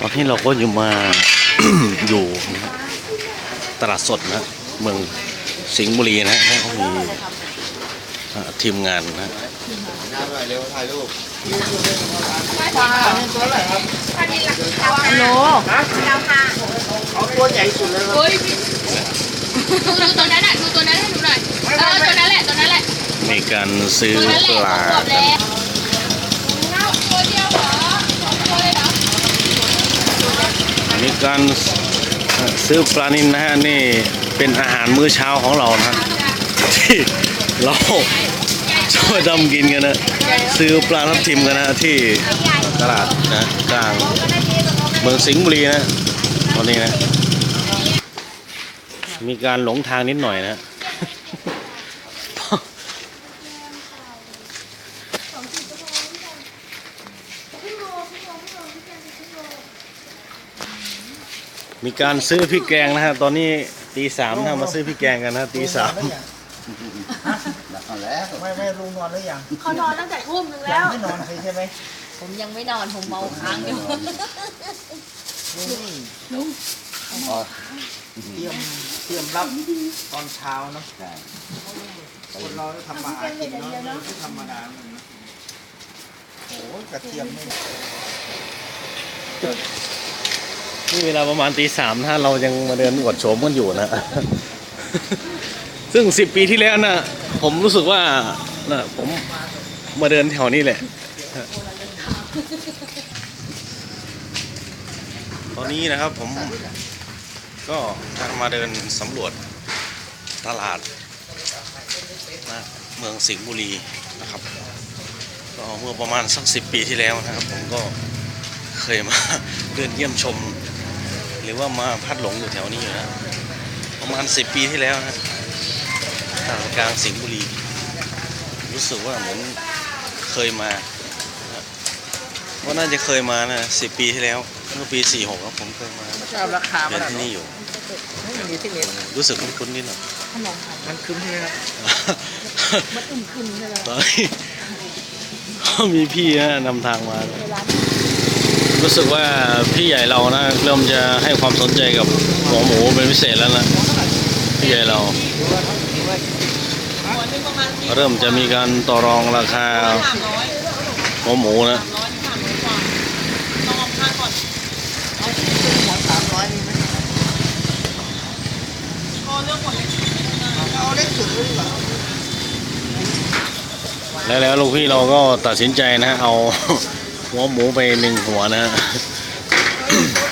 ตอนนี้เราก็อยู่มา อยู่ตลาดสดนะเมืองสิงห์บุรีนะแล้วก็มีอ่าทีมงานนะเร็วถ่ายรูปโลเอาตัวใหญ่สุดเลยครับเฮ้ยดูดูตัวนั้นอะดูตัวนั้นให้หนูหน่อยเออตัวนั้นแหละตัวนั้นแหละมีการซื้อตัวนั้นแหละปลา ขวบแล้วตัวเดียวเหรอสองตัวเลยเหรอ มีการซื้อปลานินนะฮะนี่เป็นอาหารมื้อเช้าของเรานะที่เราชอบทำกินกันนะซื้อปลาทับทิมกันนะที่ตลาดนะกลางเมืองสิงห์บุรีนะตอนนี้นะมีการหลงทางนิดหน่อยนะ มีการซื้อพริกแกงนะฮะตอนนี้ตีสามนะมาซื้อพริกแกงกันนะตีสามแล้วไม่ไม่ลุงนอนหรือยังเขานอนตั้งแต่ทุ่มนึงยัแล้งวไม่นอนใครใช่ไหมผมยังไม่นอน ผมเมาค้างอยู่ ลุงเตรียมเตรียมรับตอนเช้าเนาะคนเราทำมาหากินเนาะไม่ธรรมดาเหมือนนะโอ้โหกระเทียมไม่ นี่เวลาประมาณตีสามถ้าเรายังมาเดินอวดโฉมกันอยู่นะ ซึ่งสิบปีที่แล้วนะผมรู้สึกว่านะผมมาเดินแถวนี้แหละ ตอนนี้นะครับผมก็จะมาเดินสำรวจตลาดนะเมืองสิงห์บุรีนะครับก็เมื่อประมาณสักสิบปีที่แล้วนะครับ ผมก็เคยมาเดินเยี่ยมชม รือว่ามาพัดหลงอยู่แถวนี้อยู่นะประมาณสิบปีที่แล้วนะตลาดกลางสิงห์บุรี รู้สึกว่าเหมือนเคยมานะว่าน่าจะเคยมานะสิบปีที่แล้วเมื่อปีสี่หกผมเคยมาทราบราคาเรีมัยนนที่นี่อยู่ไม่มีที่เน็ตรู้สึกคุ้นๆนิดหน่อยมันคืมใช่ไหมครับมันอึมครึมใช่ไหมตอนนี้มีพี่นะนำทางมา รู้สึกว่าพี่ใหญ่เรานะเริ่มจะให้ความสนใจกับหัวหมูเป็นพิเศษแล้วนะพี่ใหญ่เรา เริ่มจะมีการต่อรองราคาหัวหมูนะหัวสามร้อยมีไหมเอาเล็กสุดเลยดีกว่าแล้วแล้วลูกพี่เราก็ตัดสินใจนะเอา หัวหมูไปหนึ่งหัวนะตีนไม่มีไง